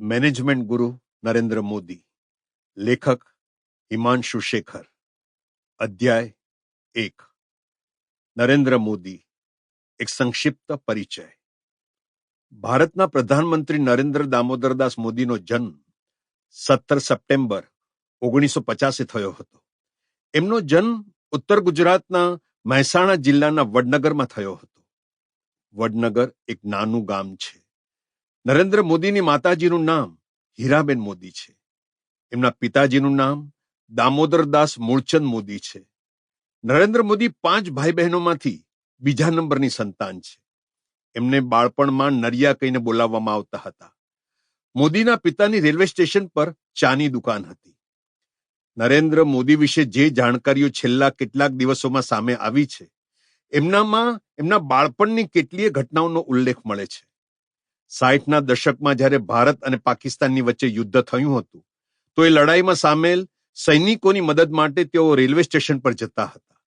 Management ગુરુ નરેન્દ્ર મોદી, લેખક હિમાંશુ શેખર. અધ્યાય એક. નરેન્દ્ર મોદી, એક સંક્ષિપ્ત પરિચય. ભારતના પ્રધાનમંત્રી નરેન્દ્ર દામોદરદાસ મોદીનો જન્મ સત્તર સપ્ટેમ્બર ઓગણીસો પચાસે થયો હતો. એમનો જન્મ ઉત્તર ગુજરાતના મહેસાણા જિલ્લાના વડનગરમાં થયો હતો. વડનગર એક નાનું ગામ છે. નરેન્દ્ર મોદીની માતાજીનું નામ હીરાબેન મોદી છે. એમના પિતાજીનું નામ દામોદરદાસ મૂળચંદ મોદી છે. નરેન્દ્ર મોદી પાંચ ભાઈ બહેનોમાંથી બીજા નંબરની સંતાન છે. એમને બાળપણમાં નરિયા કહીને બોલાવવામાં આવતા હતા. મોદીના પિતાની રેલવે સ્ટેશન પર ચાની દુકાન હતી. નરેન્દ્ર મોદી વિશે જે જાણકારીઓ છેલ્લા કેટલાક દિવસોમાં સામે આવી છે, એમનામાં એમના બાળપણની કેટલીય ઘટનાઓનો ઉલ્લેખ મળે છે. સાઠના દશકમાં જ્યારે ભારત અને પાકિસ્તાનની વચ્ચે યુદ્ધ થયું હતું, તો એ લડાઈમાં સામેલ સૈનિકોની મદદ માટે તેઓ રેલવે સ્ટેશન પર જતા હતા.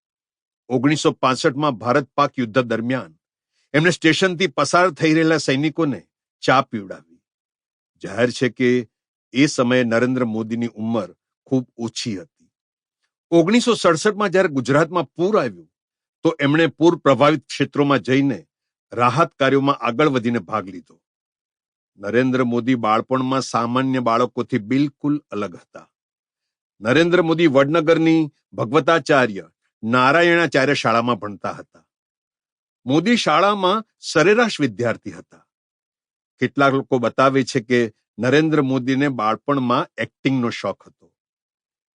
ઓગણીસો પાસઠમાં ભારત પાક યુદ્ધ દરમિયાન એમણે સ્ટેશનથી પસાર થઈ રહેલા સૈનિકોને ચા પીવડાવી. જાહેર છે કે એ સમયે નરેન્દ્ર મોદીની ઉંમર ખૂબ ઓછી હતી. ઓગણીસો સડસઠમાં જ્યારે ગુજરાતમાં પૂર આવ્યું, તો એમણે પૂર પ્રભાવિત ક્ષેત્રોમાં જઈને રાહત કાર્યોમાં આગળ વધીને ભાગ લીધો. નરેન્દ્ર મોદી બાળપણમાં સામાન્ય બાળકોથી બિલકુલ અલગ હતા. નરેન્દ્ર મોદી વડનગરની ભગવતાચાર્ય નારાયણાચાર્ય શાળામાં ભણતા હતા. મોદી શાળામાં સરેરાશ વિદ્યાર્થી હતા. કેટલાક લોકો બતાવે છે કે નરેન્દ્ર મોદીને બાળપણમાં એક્ટિંગનો શોખ હતો.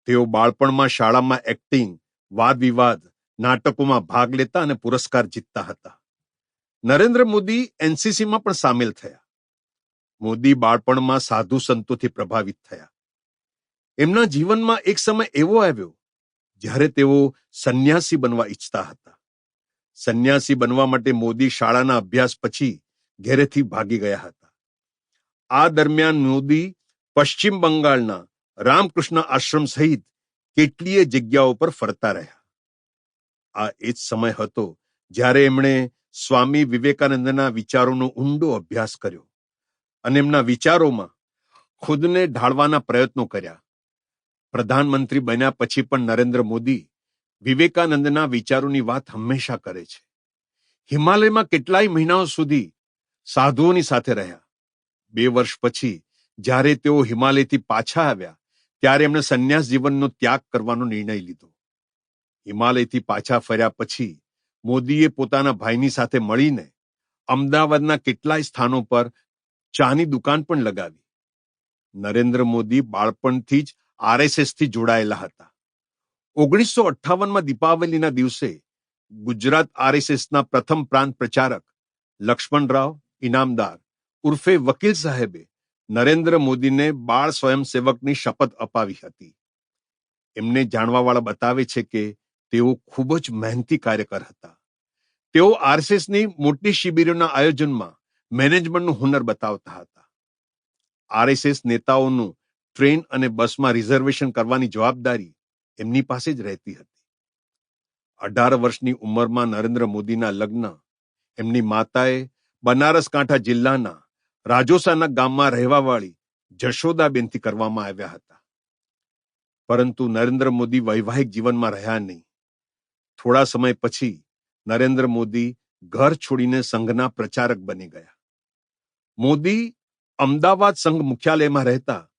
તેઓ બાળપણમાં શાળામાં એક્ટિંગ વાદ વિવાદ નાટકોમાં ભાગ લેતા અને પુરસ્કાર જીતતા હતા. નરેન્દ્ર મોદી એનસીસીમાં પણ સામેલ થયા. મોદી બાળપણમાં સાધુ સંતોથી પ્રભાવિત થયા. એમના જીવનમાં એક સમય એવો આવ્યો, જ્યારે તેઓ સંન્યાસી બનવા ઈચ્છતા હતા. સંન્યાસી બનવા માટે મોદી શાળાના અભ્યાસ પછી ઘેરેથી ભાગી ગયા હતા. આ દરમિયાન મોદી પશ્ચિમ બંગાળના રામકૃષ્ણ આશ્રમ સહિત કેટલીય જગ્યાઓ પર ફરતા રહ્યા. આ એ જ સમય હતો જ્યારે એમણે સ્વામી વિવેકાનંદના વિચારોનો ઊંડો અભ્યાસ કર્યો. અને એમના વિચારોમાં ખુદને ઢાળવાના પ્રયત્નો કર્યા. પ્રધાનમંત્રી બન્યા પછી પણ નરેન્દ્ર મોદી વિવેકાનંદના વિચારોની વાત હંમેશા કરે છે. હિમાલયમાં કેટલાય મહિનાઓ સુધી સાધુઓની સાથે રહ્યા. બે વર્ષ પછી જ્યારે તેઓ હિમાલયથી પાછા આવ્યા, ત્યારે એમણે સંન્યાસ જીવનનો ત્યાગ કરવાનો નિર્ણય લીધો. હિમાલયથી પાછા ફર્યા પછી મોદીએ પોતાના ભાઈની સાથે મળીને અમદાવાદના કેટલાય સ્થાનો પર ચાની દુકાન પણ લગાવી. નરેન્દ્ર મોદી બાળપણથી જ આરએસએસથી જોડાયેલા હતા. ઓગણીસો અઠ્ઠાવનમાં દીપાવલીના દિવસે ગુજરાત આરએસએસના પ્રથમ પ્રાંત પ્રચારક લક્ષ્મણરાવ ઇનામદાર ઉર્ફે વકીલ સાહેબે નરેન્દ્ર મોદીને બાળ સ્વયંસેવકની શપથ અપાવી હતી. એમને જાણવાવાળા બતાવે છે કે તેઓ ખૂબ જ મહેનતી કાર્યકર હતા. તેઓ આરએસએસની મોટી શિબિરોના આયોજનમાં મેનેજમેન્ટનું હુનર બતાવતા હતા. આરએસએસ નેતાઓનું ટ્રેન અને બસમાં રિઝર્વેશન કરવાની જવાબદારી એમની પાસે જ રહેતી હતી. અઢાર વર્ષની ઉંમરમાં નરેન્દ્ર મોદીના લગ્ન એમની માતાએ બનારસ કાંઠા જિલ્લાના રાજોસાના ગામમાં રહેવાવાળી જશોદાબેનથી કરવામાં આવ્યા હતા. પરંતુ નરેન્દ્ર મોદી વૈવાહિક જીવનમાં રહ્યા નહીં. થોડા સમય પછી નરેન્દ્ર મોદી ઘર છોડીને સંઘના પ્રચારક બની ગયા. મોદી અમદાવાદ સંઘ મુખ્યાલયમાં રહેતા,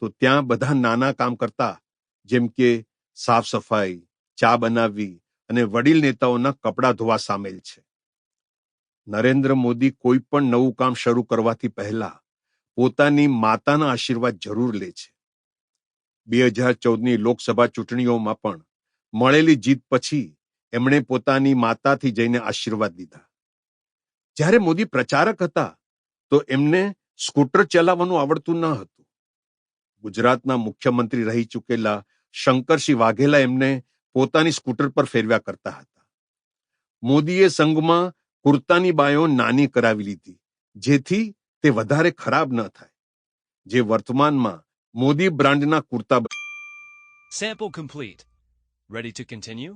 તો ત્યાં બધા નાના કામ કરતા, જેમ કે સાફ સફાઈ, ચા બનાવવી અને વડીલ નેતાઓના કપડાં ધોવા સામેલ છે. નરેન્દ્ર મોદી કોઈ પણ નવું કામ શરૂ કરવાથી પહેલા પોતાની માતાના આશીર્વાદ જરૂર લે છે. બે હજાર ચૌદની લોકસભા ચૂંટણીઓમાં પણ મળેલી જીત પછી એમણે પોતાની માતાથી જઈને આશીર્વાદ લીધા. જ્યારે મોદી પ્રચારક હતા તો એમને સ્કૂટર ચલાવવાનું આવડતું ન હતું. ગુજરાતના મુખ્યમંત્રી રહી ચૂકેલા શંકરસિંહ વાઘેલા એમને પોતાની સ્કૂટર પર ફેરવ્યા કરતા હતા. મોદીએ સંઘમાં કુર્તાની બાયો નાની કરાવી લીધી, જેથી તે વધારે ખરાબ ન થાય. જે વર્તમાનમાં મોદી બ્રાન્ડના kurta sample complete ready to continue?